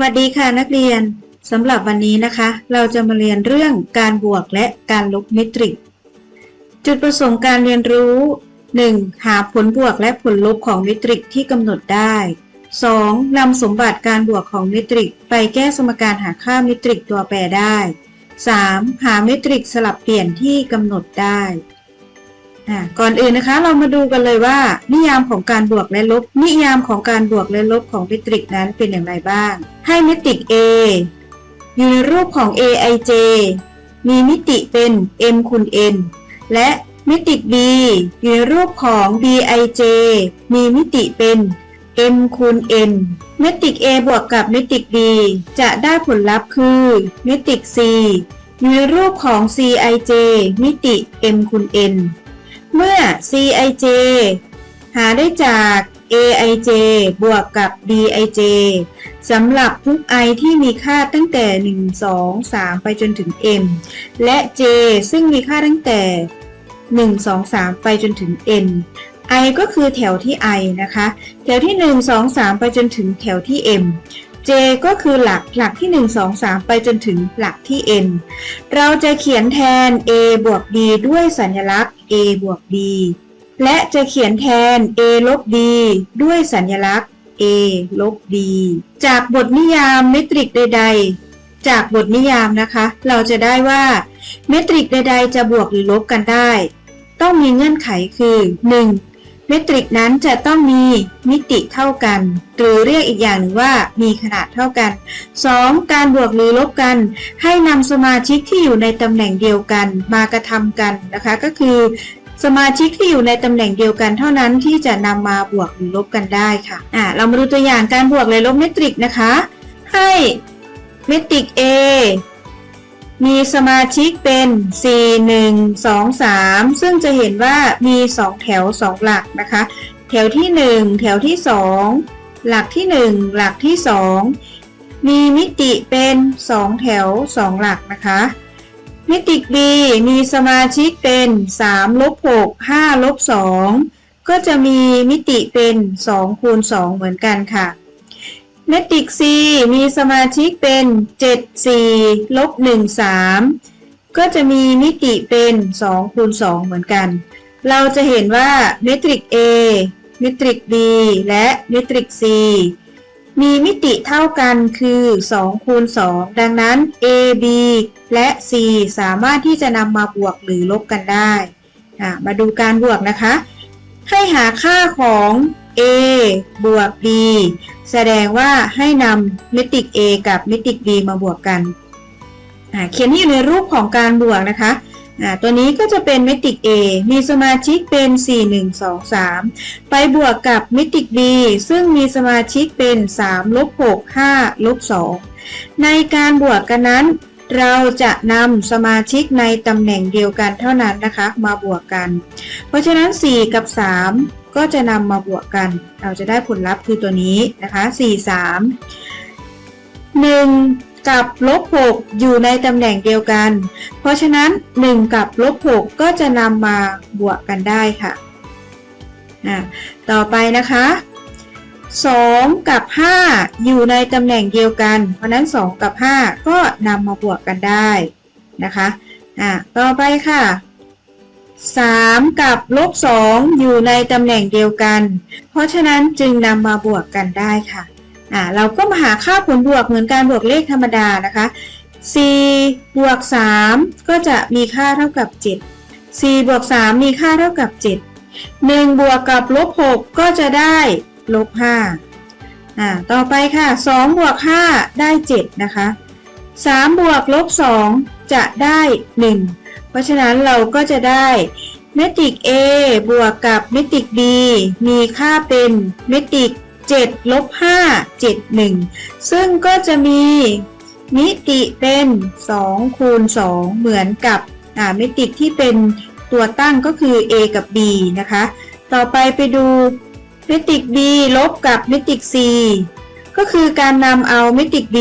วัสดีค่ะนักเรียนสำหรับวันนี้นะคะ เราจะมาเรียนเรื่องการบวกและการลบเมตริก จุดประสงค์การเรียนรู้ 1. หาผลบวกและผลลบของเมตริกที่กำหนดได้ 2. นำสมบัติการบวกของเมตริก ไปแก้สมการหาค่าเมตริกตัวแปรได้ 3. หาเมตริกสลับเปลี่ยนที่กำหนดได้ อ่าก่อนอื่นนะคะเรามาดูกันเลยว่า นิยามของการบวกและลบ นิยามของการบวกและลบของเมตริกนั้นเป็นอย่างไรบ้าง ให้เมตริก A อยู่ในรูปของ aij มีมิติเป็น m คูณ n และเมตริก B อยู่ในรูปของ bij มีมิติเป็น m คูณ n เมตริก A บวกกับเมตริก B จะได้ผลลัพธ์คือเมตริก C อยู่ในรูปของ cij มิติ m คูณ n เมื่อ cij หาได้จาก aij บวกกับ bij สำหรับทุก i ที่มีค่าตั้งแต่ 1 2 3 ไปจนถึง m และ j ซึ่งมีค่าตั้งแต่ 1 2 3 ไปจนถึง n i ก็คือแถวที่ i นะคะ แถวที่ 1 2 3 ไปจนถึงแถวที่ m j ก็คือหลักหลักที่ 1 2 3 ไปจนถึงหลักที่ n เราจะเขียนแทน a บวก b ด้วยสัญลักษณ์ a บวก b และจะเขียนแทน a ลบ b ด้วยสัญลักษณ์ a ลบ b จากบทนิยามเมตริกใด ๆ จากบทนิยามนะคะ เราจะได้ว่าเมตริกใด ๆ จะบวกหรือลบกันได้ ต้องมีเงื่อนไขคือ 1. เมตริกนั้นจะต้องมีมิติเท่ากัน หรือเรียกอีกอย่างหนึ่งว่ามีขนาดเท่ากัน 2. การบวกหรือลบกัน ให้นำสมาชิกที่อยู่ในตำแหน่งเดียวกันมากระทำกันนะคะก็คือ สมาชิกที่อยู่ในตำแหน่งเดียวกันเท่านั้นที่จะนำมาบวกหรือลบกันได้ค่ะอ่าเรามาดูตัวอย่างการบวกและลบเมตริกนะคะ ให้เมตริก A มีสมาชิกเป็น 4 1 2 3 ซึ่งจะเห็นว่ามี 2 แถว 2 หลักนะคะ แถวที่ 1 แถวที่ 2 หลักที่ 1 หลักที่ 2 มีมิติเป็น 2 แถว 2 หลักนะคะ มิติ B มีสมาชิกเป็น3ลบ6 5ลบ2ก็จะมีมิติเป็น2คูณ2เหมือนกันค่ะ เมตริก C มีสมาชิกเป็น 7 4ลบ1 3 ก็จะมีมิติเป็น2คูณ2เหมือนกัน เราจะเห็นว่าเมตริก A เมตริก B และเมตริก C มีมิติเท่ากันคือ2คูณ2ดังนั้น A B และ C สามารถที่จะนำมาบวกหรือลบกันได้มาดูการบวกนะคะ ให้หาค่าของ A บวก B แสดงว่าให้นำเมตริก A กับเมตริก B มาบวกกัน เขียนที่อยู่ในรูปของการบวกนะคะ ตัวนี้ก็จะเป็นเมตริก A มีสมาชิกเป็น 4 1 2 3 ไปบวกกับเมตริก B ซึ่งมีสมาชิกเป็น3ลบ6 5ลบ2ในการบวกกันนั้น เราจะนำสมาชิกในตำแหน่งเดียวกันเท่านั้นนะคะ มาบวกกัน เพราะฉะนั้น 4 กับ 3 ก็จะนำมาบวกกัน เราจะได้ผลลัพธ์คือตัวนี้นะคะ 4 3 1 กับลบ6อยู่ในตำแหน่งเดียวกัน เพราะฉะนั้น 1 กับลบ6ก็จะนำมาบวกกันได้ค่ะอะต่อไปนะคะ 2 กับ 5 อยู่ในตำแหน่งเดียวกัน เพราะนั้น 2 กับ 5 ก็นำมาบวกกันได้นะคะอะต่อไปค่ะ 3 กับลบ2อยู่ในตำแหน่งเดียวกัน เพราะฉะนั้นจึงนำมาบวกกันได้ค่ะอะเราก็มาหาค่าผลบวกเหมือนการบวกเลขธรรมดานะคะ 4 บวก 3 ก็จะมีค่าเท่ากับ 7 4 บวก 3 มีค่าเท่ากับ 7 1 บวกกับลบ6ก็จะได้ ลบ5อ่าต่อไปค่ะ2บวก5ได้7นะคะ3บวกลบ2จะได้1เพราะฉะนั้นเราก็จะได้เมตริก A บวกกับเมตริก B มีค่าเป็นเมตริก7ลบ5 7 1 ซึ่งก็จะมีมิติเป็น2คูณ2เหมือนกับเมตริกที่เป็นตัวตั้งก็คือ A กับ B นะคะ ต่อไปไปดู มิติก B ลบกับเมตริก C ก็คือการนำเอาเมตริก B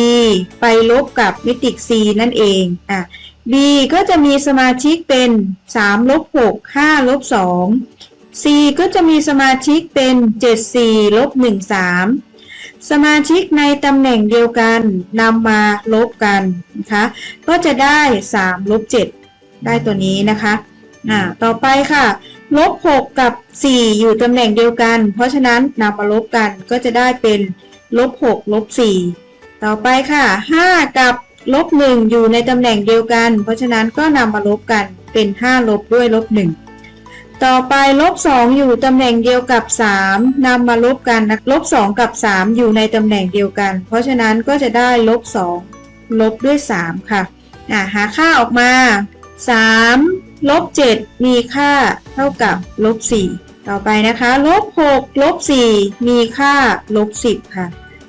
ไปลบกับเมตริก C นั่นเองอะ B ก็จะมีสมาชิกเป็น3ลบ6 5ลบ2 C ก็จะมีสมาชิกเป็น7 4ลบ1 3 สมาชิกในตำแหน่งเดียวกันนำมาลบกันนะคะก็จะได้3ลบ7ได้ตัวนี้นะคะอ่าต่อไปค่ะ ลบ6กับ 4 อยู่ตำแหน่งเดียวกัน เพราะฉะนั้นนำมาลบกันก็จะได้เป็นลบ6ลบ4ต่อไปค่ะ 5 กับลบ1อยู่ในตำแหน่งเดียวกัน เพราะฉะนั้นก็นำมาลบกันเป็น 5 ลบด้วยลบ1ต่อไปลบ2อยู่ตำแหน่งเดียวกับ 3นำมาลบกันนะลบ2กับ 3 อยู่ในตำแหน่งเดียวกัน เพราะฉะนั้นก็จะได้ลบ2ลบด้วย 3 ค่ะอ่าหาค่าออกมา 3 ลบ7มีค่าเท่ากับลบ4ต่อไปนะคะลบ6ลบ4มีค่าลบ10 ค่ะ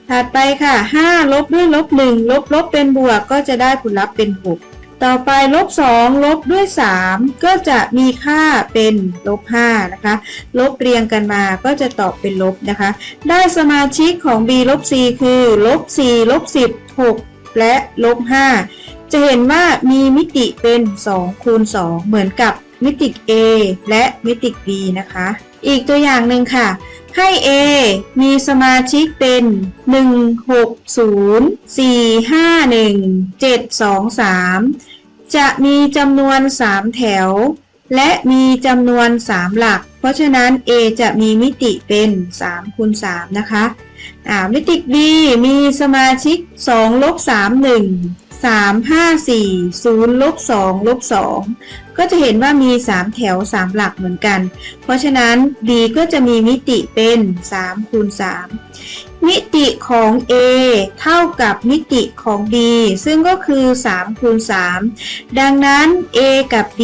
ถัดไปค่ะ5ลบด้วยลบ1ลบลบเป็นบวกก็จะได้ผลลัพธ์เป็น 6 ต่อไปลบ2ลบด้วย 3 ก็จะมีค่าเป็นลบ5นะคะ ลบเรียงกันมาก็จะตอบเป็นลบนะคะ ได้สมาชิกของ b ลบ c คือลบ4ลบ10 6 และลบ5 จะเห็นว่ามีมิติเป็น2คูณ2เหมือนกับมิติ A และมิติ B นะคะ อีกตัวอย่างหนึ่งค่ะ ให้ A มีสมาชิกเป็น 1 6 0 4 5 1 7 2 3 จะมีจำนวน 3 แถว และมีจำนวน 3 หลัก เพราะฉะนั้น A จะมีมิติเป็น3คูณ3นะคะ อ่ามิติ B มีสมาชิก2ลบ3 1 3 5 4 0ลบ2ลบ2ก็จะเห็นว่ามี 3 แถว 3 หลักเหมือนกัน เพราะฉะนั้น B ก็จะมีมิติเป็น3คูณ3มิติของ A เท่ากับมิติของ B ซึ่งก็คือ3คูณ3ดังนั้น A กับ B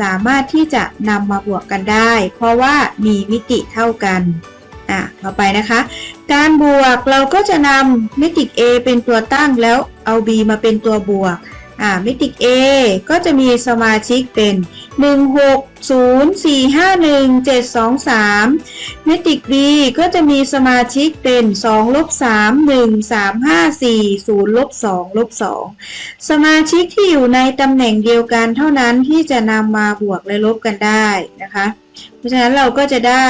สามารถที่จะนำมาบวกกันได้ เพราะว่ามีมิติเท่ากัน อะต่อไปนะคะ การบวกเราก็จะนำมิติ A เป็นตัวตั้งแล้วเอา B มาเป็นตัวบวกอ่ามิติ A ก็จะมีสมาชิกเป็น 1 6 0 4 5 1 7 2 3มิติ B ก็จะมีสมาชิกเป็น2ลบ3 1 3 5 4 0ลบ2ลบ2สมาชิกที่อยู่ในตำแหน่งเดียวกันเท่านั้นที่จะนำมาบวกและลบกันได้นะคะ เพราะฉะนั้นเราก็จะได้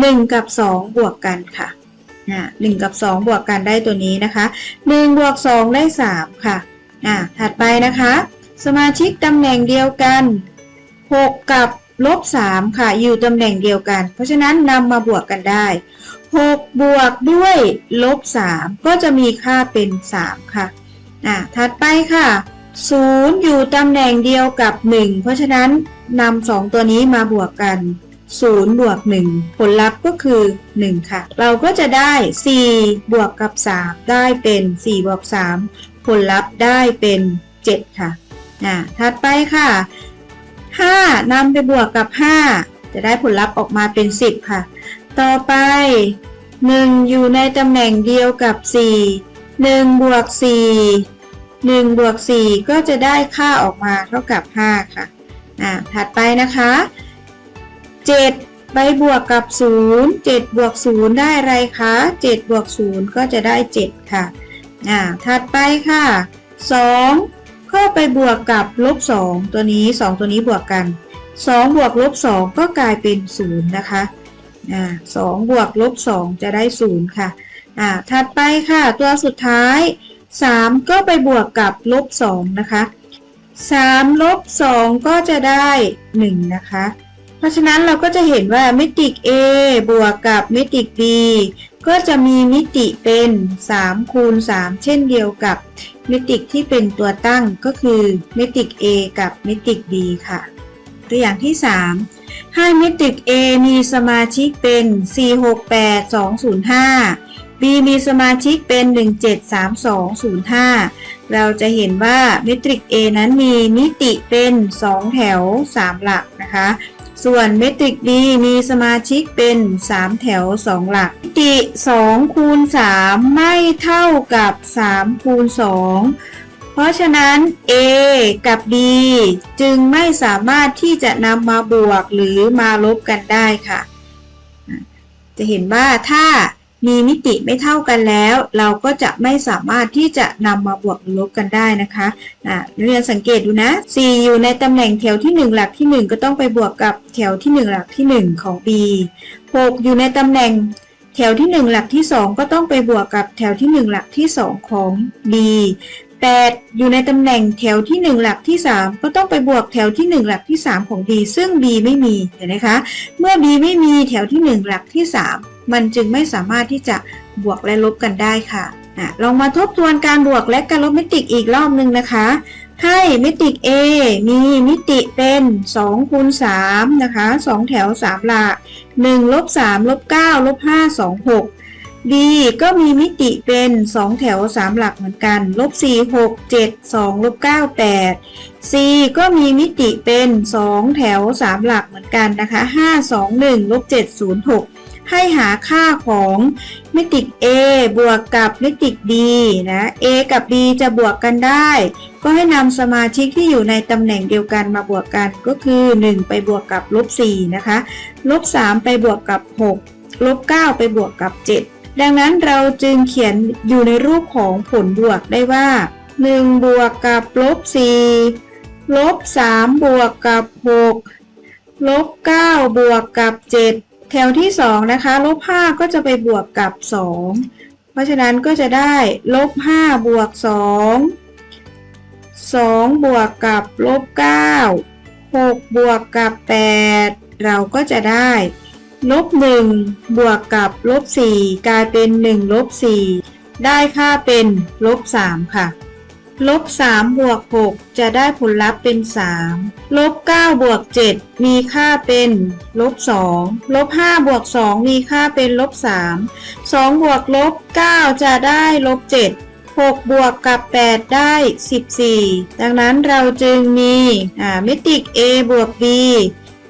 1 กับ 2 บวกกันค่ะอ่า1กับ 2 บวกกันได้ตัวนี้นะคะ1บวก2 ได้ 3 ค่ะอ่าถัดไปนะคะ สมาชิกตำแหน่งเดียวกัน 6 กับลบ3ค่ะ อยู่ตำแหน่งเดียวกัน เพราะฉะนั้นนำมาบวกกันได้ 6 บวกด้วยลบ3ก็จะมีค่าเป็น 3 ค่ะอ่าถัดไปค่ะ 0 อยู่ตำแหน่งเดียวกับ 1 เพราะฉะนั้นนำ2ตัวนี้มาบวกกัน 0 บวก 1 ผลลัพธ์ก็คือ 1 ค่ะ เราก็จะได้ 4 บวกกับ 3 ได้เป็น 4 บวก 3 ผลลัพธ์ได้เป็น 7 ค่ะอ่าถัดไปค่ะ 5นำไปบวกกับ 5 จะได้ผลลัพธ์ออกมาเป็น 10 ค่ะ ต่อไป 1 อยู่ในตำแหน่งเดียวกับ 4 1 บวก 4 1 บวก 4 ก็จะได้ค่าออกมาเท่ากับ 5 ค่ะ อ่า ถัดไปนะคะ 7 ไปบวกกับ 0 7 บวก 0 ได้อะไรคะ 7 บวก 0 ก็จะได้ 7 ค่ะอ่าถัดไปค่ะ 2 ก็ไปบวกกับลบ 2 ตัวนี้ 2 ตัวนี้บวกกัน 2 บวกลบ 2 ก็กลายเป็น 0 นะคะอ่า2บวกลบ 2 จะได้ 0 ค่ะอ่าถัดไปค่ะ ตัวสุดท้าย 3 ก็ไปบวกกับลบ 2 นะคะ3ลบ2ก็จะได้ 1 นะคะ เพราะฉะนั้นเราก็จะเห็นว่ามิติ A บวกกับมิติ B ก็จะมีมิติเป็น3คูณ3เช่นเดียวกับมิติที่เป็นตัวตั้งก็คือมิติ A กับมิติ B ค่ะ ตัวอย่างที่ 3 ให้มิติ A มีสมาชิกเป็น 468205 B มีสมาชิกเป็น 173205 เราจะเห็นว่าเมตริก A นั้นมีมิติเป็น 2 แถว 3 หลักนะคะ ส่วนเมตริกดีมีสมาชิกเป็น 3 แถว 2 หลักมิติ2คูณ3ไม่เท่ากับ3คูณ2เพราะฉะนั้น A กับ B จึงไม่สามารถที่จะนำมาบวกหรือมาลบกันได้ค่ะ จะเห็นว่าถ้า มีมิติไม่เท่ากันแล้ว เราก็จะไม่สามารถที่จะนำมาบวกหรือลบกันได้นะคะน่ะเรียนสังเกตดูนะ4อยู่ในตำแหน่งแถวที่ 1 หลักที่ 1 ก็ต้องไปบวกกับแถวที่ 1 หลักที่ 1 ของ B 6 อยู่ในตำแหน่งแถวที่ 1 หลักที่ 2 ก็ต้องไปบวกกับแถวที่ 1 หลักที่ 2 ของ b 8 อยู่ในตำแหน่งแถวที่ 1 หลักที่ 3 ก็ต้องไปบวกแถวที่ 1 หลักที่ 3 ของ b ซึ่ง b ไม่มีเห็นไหมคะ เมื่อ b ไม่มีแถวที่ 1 หลักที่ 3 มันจึงไม่สามารถที่จะบวกและลบกันได้ค่ะอะลองมาทบทวนการบวกและการลบมิติอีกรอบหนึ่งนะคะ ให้มิติ A มีมิติเป็น2คูณ3นะคะ 2 แถว 3 หลัก 1 ลบ 3 ลบ 9 ลบ 5 2 6 B ก็มีมิติเป็น 2 แถว 3 หลักเหมือนกัน ลบ 4 6 7 2 ลบ 9 8 C ก็มีมิติเป็น 2 แถว 3 หลักเหมือนกันนะคะ 5 2 1 ลบ 7 0 6 ให้หาค่าของมิติ A บวกกับมิติ B นะ A กับ B จะบวกกันได้ ก็ให้นำสมาชิกที่อยู่ในตำแหน่งเดียวกันมาบวกกัน ก็คือ 1 ไปบวกกับลบ 4 นะคะ ลบ 3 ไปบวกกับ 6 ลบ 9 ไปบวกกับ 7 ดังนั้นเราจึงเขียนอยู่ในรูปของผลบวกได้ว่า 1 บวกกับลบ4ลบ3บวกกับ6ลบ9บวกกับ 7 แถวที่ 2 นะคะ ลบ 5 ก็จะไปบวกกับ 2 เพราะฉะนั้นก็จะได้ลบ 5 บวก 2 2 บวกกับลบ 9 6 บวกกับ 8 เราก็จะได้ ลบ1บวกกับลบ4กลายเป็น1ลบ4ได้ค่าเป็นลบ3ค่ะลบ3บวก6จะได้ผลลัพธ์เป็น3ลบ9บวก7มีค่าเป็นลบ2ลบ5บวก2มีค่าเป็นลบ3 2บวกลบ9จะได้ลบ7 6บวกกับ8ได้14ดังนั้นเราจึงมีอ่ามิติ a บวก b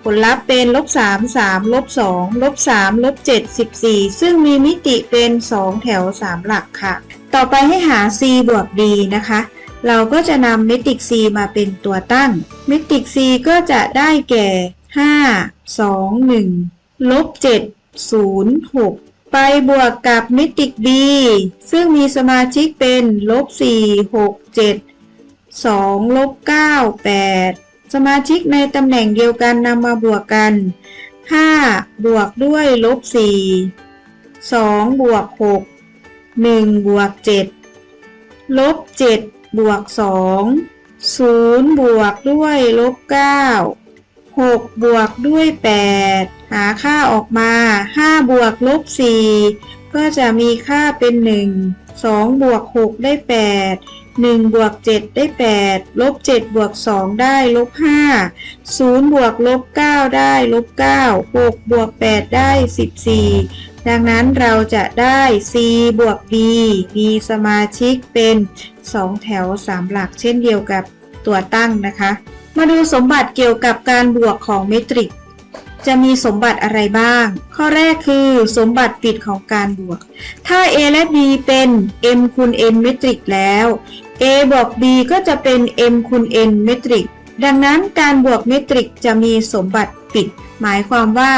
ผลลัพธ์เป็นลบ3 3ลบ2ลบ3ลบ7 14 ซึ่งมีมิติเป็น 2 แถว 3 หลักค่ะ ต่อไปให้หา c บวก d นะคะ เราก็จะนำเมตริก c มาเป็นตัวตั้ง เมตริก c ก็จะได้แก่ 5 2 1ลบ7 0 6 ไปบวกกับเมตริก b ซึ่งมีสมาชิกเป็นลบ4 6 7 2ลบ9 8 สมาชิกในตำแหน่งเดียวกันนำมาบวกกัน 5 บวกด้วยลบ 4 2 บวก 6 1 บวก 7 ลบ 7 บวก 2 0 บวกด้วยลบ 9 6 บวกด้วย 8 หาค่าออกมา 5 บวกลบ 4 ก็จะมีค่าเป็น 1 2 บวก 6 ได้ 8 1บวก7ได้ 8 ลบ7บวก2ได้ลบ5 0บวกลบ9ได้ลบ9 6บวก8ได้ 14 ดังนั้นเราจะได้ c บวก d มีสมาชิกเป็น 2 แถว 3 หลักเช่นเดียวกับตัวตั้งนะคะ มาดูสมบัติเกี่ยวกับการบวกของเมตริก จะมีสมบัติอะไรบ้าง ข้อแรกคือสมบัติปิดของการบวก ถ้า a และ b เป็น m คูณ n เมตริกแล้ว a บวก b ก็จะเป็น m คูณ n เมตริก ดังนั้นการบวกเมตริกจะมีสมบัติปิด หมายความว่า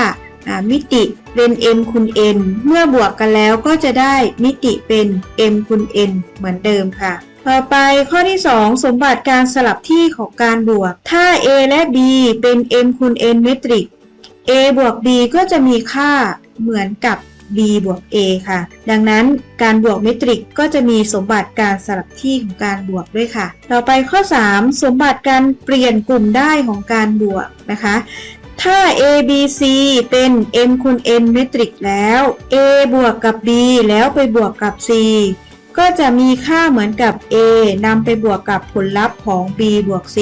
มิติเป็น m คูณ n เมื่อบวกกันแล้วก็จะได้มิติเป็น m คูณ n เหมือนเดิมค่ะ ต่อไปข้อที่ 2 สมบัติการสลับที่ของการบวก ถ้า a และ b เป็น m คูณ n เมตริก a บวก b ก็จะมีค่าเหมือนกับ b บวก a ค่ะ ดังนั้นการบวกเมตริกก็จะมีสมบัติการสลับที่ของการบวกด้วยค่ะ ต่อไปข้อ 3 สมบัติการเปลี่ยนกลุ่มได้ของการบวกนะคะ ถ้า a b c เป็น m คูณ n เมตริกแล้ว a บวกกับ b แล้วไปบวกกับ c ก็จะมีค่าเหมือนกับ a นำไปบวกกับผลลัพธ์ของ b บวก c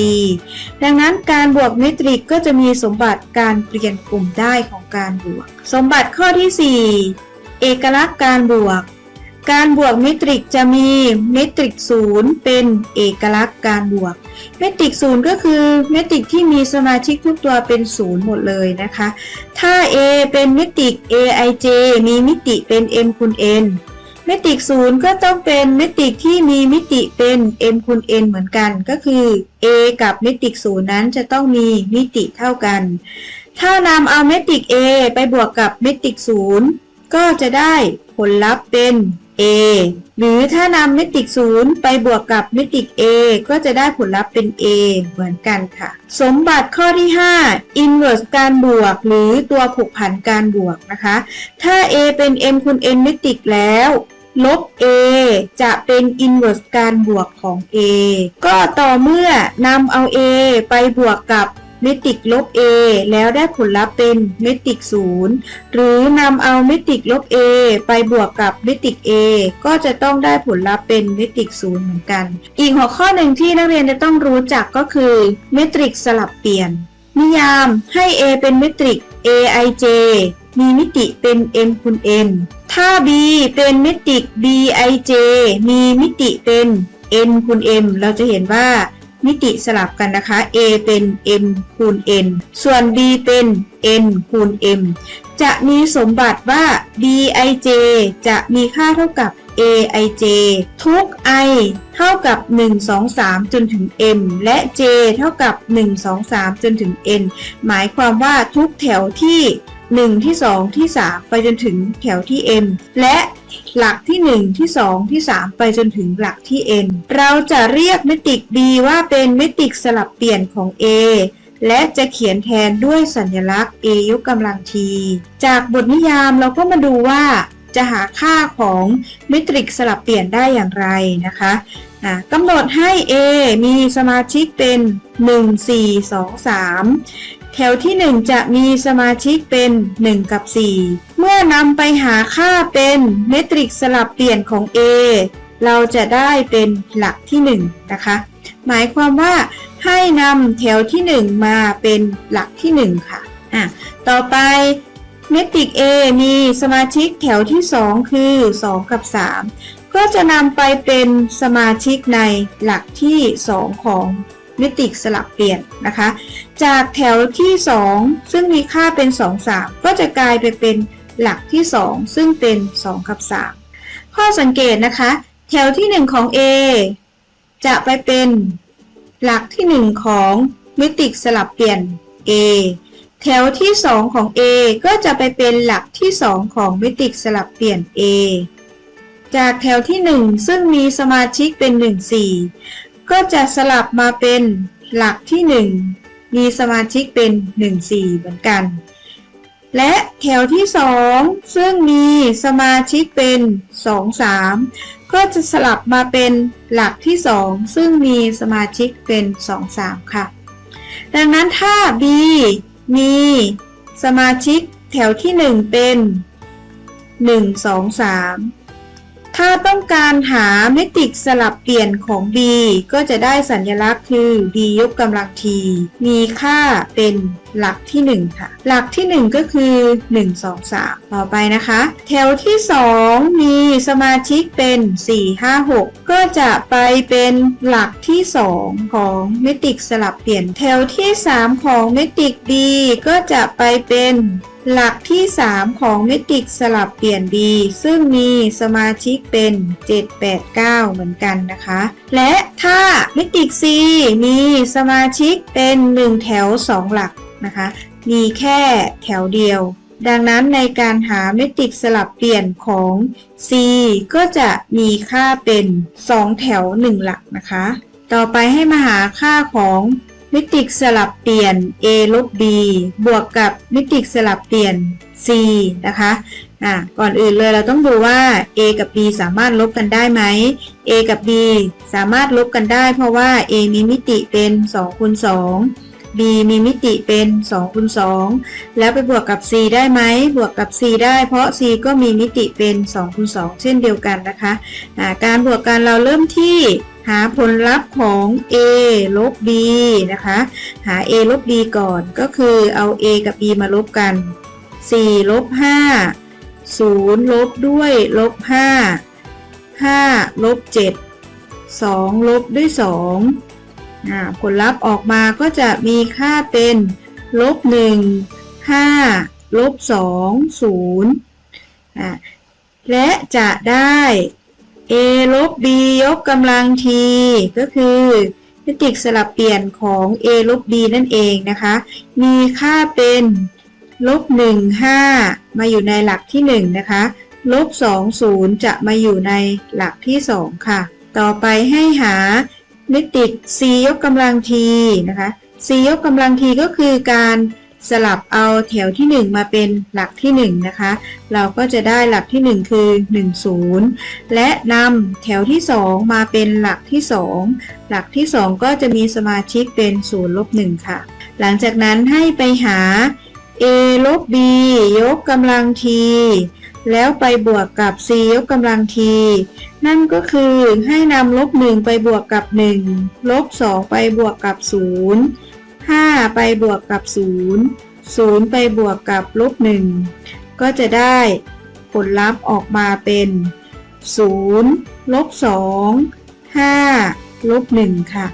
ดังนั้นการบวกเมตริกก็จะมีสมบัติการเปลี่ยนกลุ่มได้ของการบวก สมบัติข้อที่ 4 เอกลักษณ์การบวก การบวกเมตริกจะมีเมตริกศูนย์เป็นเอกลักษณ์การบวก เมตริกศูนย์ก็คือเมตริกที่มีสมาชิกทุกตัวเป็นศูนย์หมดเลยนะคะ ถ้า a เป็นเมตริก aij มีมิติเป็น m คูณ n เมตริกศูนย์ก็ต้องเป็นเมตริกที่มีมิติเป็น m คูณ n เหมือนกัน ก็คือ a กับเมตริกศูนย์นั้นจะต้องมีมิติเท่ากัน ถ้านำเอาเมตริก a ไปบวกกับเมตริกศูนย์ก็จะได้ผลลัพธ์เป็น a หรือถ้านำเมตริกศูนย์ไปบวกกับเมตริก a ก็จะได้ผลลัพธ์เป็น a เหมือนกันค่ะ สมบัติข้อที่ 5 inverse การบวก หรือตัวผูกผันการบวกนะคะ ถ้า a เป็น m คูณ n เมตริกแล้ว ลบ a จะเป็น inverse การบวกของ a ก็ต่อเมื่อนำเอา a ไปบวกกับเมตริกลบ a แล้วได้ผลลัพธ์เป็นเมตริกศูนย์หรือนำเอาเมตริกลบ a ไปบวกกับเมตริก a ก็จะต้องได้ผลลัพธ์เป็นเมตริกศูนย์เหมือนกัน อีกหัวข้อหนึ่งที่นักเรียนจะต้องรู้จักก็คือเมตริกสลับเปลี่ยน นิยามให้ a เป็นเมตริก aij มีมิติเป็น m คูณ n ถ้า b เป็นเมตริก bij มีมิติเป็น n คูณ m เราจะเห็นว่ามิติสลับกันนะคะ a เป็น m คูณ n ส่วน b เป็น n คูณ m จะมีสมบัติว่า bij จะมีค่าเท่ากับ aij ทุก i เท่ากับ 1 2 3 จนถึง m และ j เท่ากับ 1 2 3 จนถึง n หมายความว่าทุกแถวที่ 1 ที่ 2 ที่ 3 ไปจนถึงแถวที่ m และหลักที่ 1 ที่ 2 ที่ 3 ไปจนถึงหลักที่ n เราจะเรียกเมตริก b ว่าเป็นเมตริกสลับเปลี่ยนของ a และจะเขียนแทนด้วยสัญลักษณ์ a ยกกำลังที จากบทนิยามเราก็มาดูว่าจะหาค่าของเมตริกสลับเปลี่ยนได้อย่างไรนะคะกำหนดให้ a มีสมาชิกเป็น 1 4 2 3 แถวที่ 1 จะมีสมาชิกเป็น 1 กับ 4 เมื่อนำไปหาค่าเป็นเมตริกสลับเปลี่ยนของ a เราจะได้เป็นหลักที่ 1 นะคะ หมายความว่าให้นำแถวที่ 1 มาเป็นหลักที่ 1 ค่ะอะ ต่อไปเมตริก A มีสมาชิกแถวที่ 2 คือ 2 กับ 3 ก็จะนำไปเป็นสมาชิกในหลักที่ 2 ของ เมตริกสลับเปลี่ยนนะคะ จากแถวที่ 2 ซึ่งมีค่าเป็น 2 3 ก็จะกลายไปเป็นหลักที่ 2 ซึ่งเป็น 2 กับ 3 ข้อสังเกตนะคะ แถวที่ 1 ของ A จะไปเป็นหลักที่ 1 ของเมตริกสลับเปลี่ยน A แถวที่ 2 ของ A ก็จะไปเป็นหลักที่ 2 ของเมตริกสลับเปลี่ยน A จากแถวที่ 1 ซึ่งมีสมาชิกเป็น 1 4 ก็จะสลับมาเป็นหลักที่ 1 มีสมาชิกเป็น 1 4 เหมือนกัน และแถวที่ 2 ซึ่งมีสมาชิกเป็น 2 3 ก็จะสลับมาเป็นหลักที่ 2 ซึ่งมีสมาชิกเป็น 2 3 ค่ะ ดังนั้นถ้า B มีสมาชิกแถวที่ 1 เป็น 1 2 3 ถ้าต้องการหาเมตริกสลับเปลี่ยนของ b ก็จะได้สัญลักษณ์คือ b ยกกำลังทีมีค่าเป็นหลักที่ 1 ค่ะ หลักที่ 1 ก็คือ 1 2 3 ต่อไปนะคะ แถวที่ 2 มีสมาชิกเป็น 4 5 6 ก็จะไปเป็นหลักที่ 2 ของเมตริกสลับเปลี่ยน แถวที่ 3 ของเมตริก b ก็จะไปเป็น หลักที่ 3 ของเมตริกสลับเปลี่ยน b ซึ่งมีสมาชิกเป็น 7 8 9 เหมือนกันนะคะ และถ้าเมตริก c มีสมาชิกเป็น 1 แถว 2 หลักนะคะ มีแค่แถวเดียว ดังนั้นในการหาเมตริกสลับเปลี่ยนของ c ก็จะมีค่าเป็น 2 แถว 1 หลักนะคะ ต่อไปให้มาหาค่าของ มิติสลับเปลี่ยน a ลบ b บวกกับมิติสลับเปลี่ยน c นะคะอะก่อนอื่นเลยเราต้องดูว่า a กับ b สามารถลบกันได้ไหม a กับ b สามารถลบกันได้ เพราะว่า a มีมิติเป็น2คูณ2 b มีมิติเป็น2คูณ2แล้วไปบวกกับ c ได้ไหมบวกกับ c ได้ เพราะ c ก็มีมิติเป็น2คูณ2เช่นเดียวกันนะคะะการบวกกันเราเริ่มที่ หาผลลัพธ์ของ a ลบ b นะคะ หา a ลบ b ก่อนก็คือเอา a กับ b มาลบกัน 4 ลบ 5 0 ลบด้วย ลบ 5 5 ลบ 7 2 ลบด้วย2ผลลัพธ์ออกมาก็จะมีค่าเป็น ลบ 1 5 ลบ 2 0 และจะได้ a ลบ b ยกกำลังทีก็คือมิติกสลับเปลี่ยนของ a ลบ b นั่นเองนะคะ มีค่าเป็นลบ1 5 มาอยู่ในหลักที่ 1 นะคะลบ2 0 จะมาอยู่ในหลักที่ 2 ค่ะ ต่อไปให้หามิติ c ยกกำลัง t นะคะ c ยกกำลัง t ก็คือการ สลับเอาแถวที่ 1 มาเป็นหลักที่ 1 นะคะ เราก็จะได้หลักที่ 1 คือ 1 0 และนำแถวที่ 2 มาเป็นหลักที่ 2 หลักที่ 2 ก็จะมีสมาชิกเป็น0ลบ1ค่ะ หลังจากนั้นให้ไปหา a ลบ b ยกกำลัง t แล้วไปบวกกับ c ยกกำลัง t นั่นก็คือให้นำลบ 1 ไปบวกกับ 1 ลบ 2 ไปบวกกับ 0 5 ไปบวกกับ 0 0 ไปบวกกับลบ1ก็จะได้ผลลัพธ์ออกมาเป็น 0 ลบ 2 5 ลบ 1 ค่ะ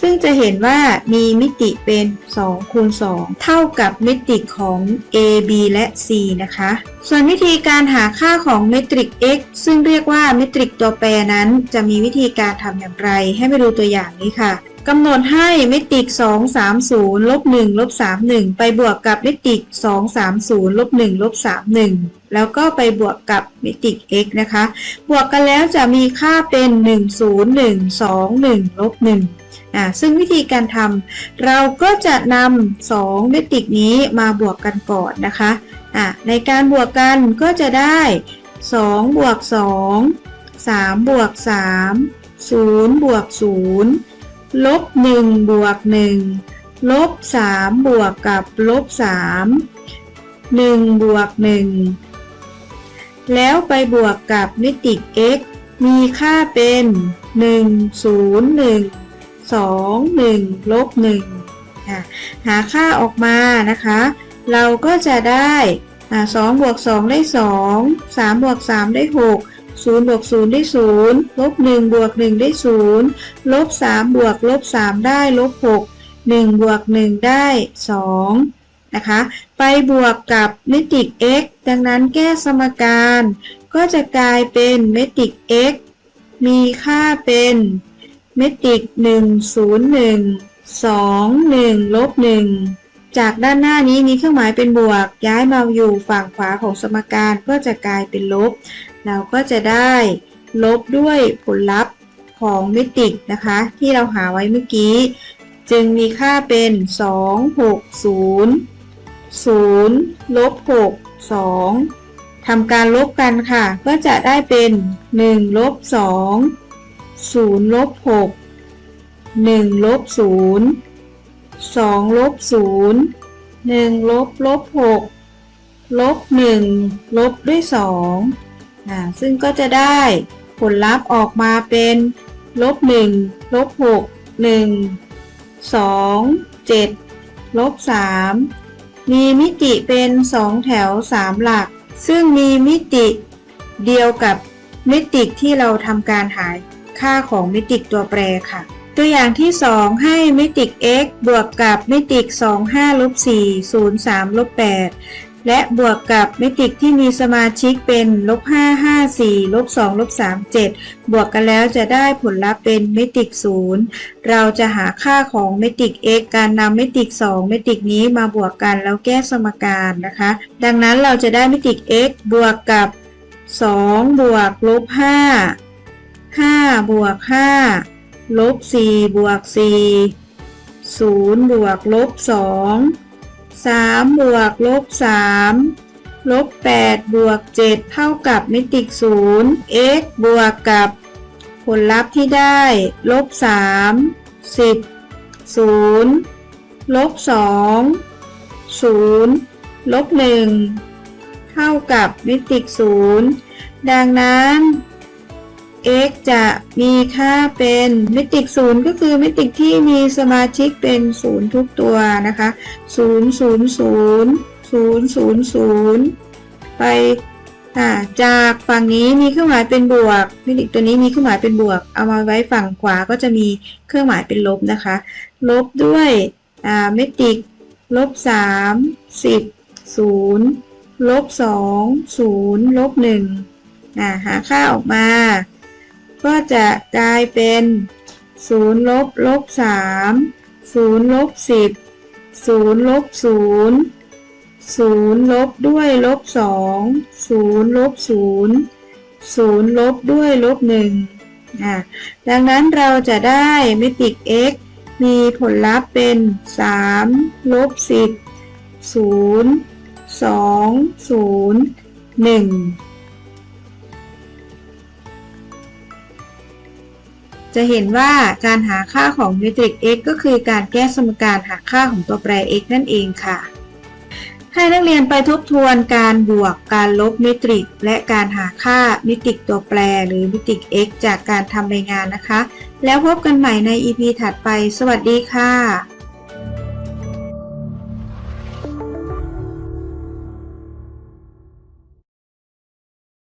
ซึ่งจะเห็นว่ามีมิติเป็น 2 คูณ 2 เท่ากับมิติของ a b และ c นะคะ ส่วนวิธีการหาค่าของเมตริก x ซึ่งเรียกว่าเมตริกตัวแปรนั้น จะมีวิธีการทำอย่างไร ให้ไปดูตัวอย่างนี้ค่ะ กำหนดให้เมตริก 2 3 0ลบ1ลบ3 1 ไปบวกกับเมตริก 2 3 0ลบ1ลบ3 1 แล้วก็ไปบวกกับเมตริก x นะคะ บวกกันแล้วจะมีค่าเป็น 1 0 1 2 1ลบ1อ่าซึ่งวิธีการทำเราก็จะนำ2เมตริกนี้มาบวกกันก่อนนะคะอ่าในการบวกกันก็จะได้ 2 บวก 2 3 บวก 3 0 บวก 0 ลบ1บวก1ลบ3บวกกับลบ3 1บวก1แล้วไปบวกกับมิติ x มีค่าเป็น 1 0 1 2 1ลบ1อะหาค่าออกมานะคะ เราก็จะได้อ่า2บวก2ได้ 2 3บวก3ได้ 6 0บวก0ได้0ลบ1บวก1ได้0ลบ3บวกลบ3ได้ลบ6 1บวก1ได้2นะคะไปบวกกับเมตริก x ดังนั้นแก้สมการ ก็จะกลายเป็นเมตริก x มีค่าเป็นเมตริก 1 0 1 2 1ลบ1จากด้านหน้านี้มีเครื่องหมายเป็นบวก ย้ายมาอยู่ฝั่งขวาของสมการก็จะกลายเป็นลบ เราก็จะได้ลบด้วยผลลัพธ์ของเมตริกนะคะ ที่เราหาไว้เมื่อกี้ จึงมีค่าเป็น 2 6 0 0ลบ6 2ทำการลบกันค่ะ ก็จะได้เป็น1ลบ2 0ลบ6 1ลบ0 2ลบ0 1ลบลบ6ลบ1ลบด้วย2 อ่าซึ่งก็จะได้ผลลัพธ์ออกมาเป็นลบ1ลบ6 1 2 7ลบ3มีมิติเป็น 2 แถว 3 หลัก ซึ่งมีมิติเดียวกับมิติที่เราทำการหาค่าของมิติตัวแปรค่ะ ตัวอย่างที่ 2 ให้มิติ x บวกกับมิติ 2 5ลบ4 0 3ลบ8 และบวกกับเมิติกที่มีสมาชิกเป็นลบ5 5 4ลบ2ลบ3 7 บวกกันแล้วจะได้ผลลัพธ์เป็นเมิติ0เราจะหาค่าของเมิติ x การนำเมิติ2มิติกนี้มาบวกกันแล้วแก้สมการนะคะ ดังนั้นเราจะได้เมิติ x บวกกับ 2 บวกลบ5 5 บวก 5 ลบ 4 บวก 4 0 บวกลบ 2 3 บวกลบ 3 ลบ 8 บวก 7 เท่ากับมิติ0 x บวกกับผลลัพธ์ที่ได้ ลบ 3 10 0 ลบ 2 0 ลบ 1 เท่ากับมิติ0 ดังนั้น x จะมีค่าเป็นเมิติศูนย์ก็คือเมิติกที่มีสมาชิกเป็นศูนย์ทุกตัวนะคะศูนย์ศูนย์ศูนย์ศูนย์ศูนย์ศูนย์ไปจากฝั่งนี้มีเครื่องหมายเป็นบวกเมิติกตัวนี้มีเครื่องหมายเป็นบวก เอามาไว้ฝั่งขวาก็จะมีเครื่องหมายเป็นลบนะคะ ลบด้วยอ่ามิติลบสามสิบศูนย์ลบสองศูนย์ลบหนึ่งหาค่าออกมา ก็จะกลายเป็น0ลบลบ3 0ลบ10 0ลบ0 0ลบด้วยลบ2 0ลบ0 0ลบด้วยลบ1อะดังนั้นเราจะได้มิติ x มีผลลัพธ์เป็น 3 ลบ 10 0 2 0 1 จะเห็นว่าการหาค่าของเมตริก x ก็คือการแก้สมการหาค่าของตัวแปร x นั่นเองค่ะ ให้นักเรียนไปทบทวนการบวกการลบเมตริก และการหาค่ามิติกตัวแปรหรือมิติก x จากการทำรายงานนะคะ แล้วพบกันใหม่ใน EP ถัดไป สวัสดีค่ะ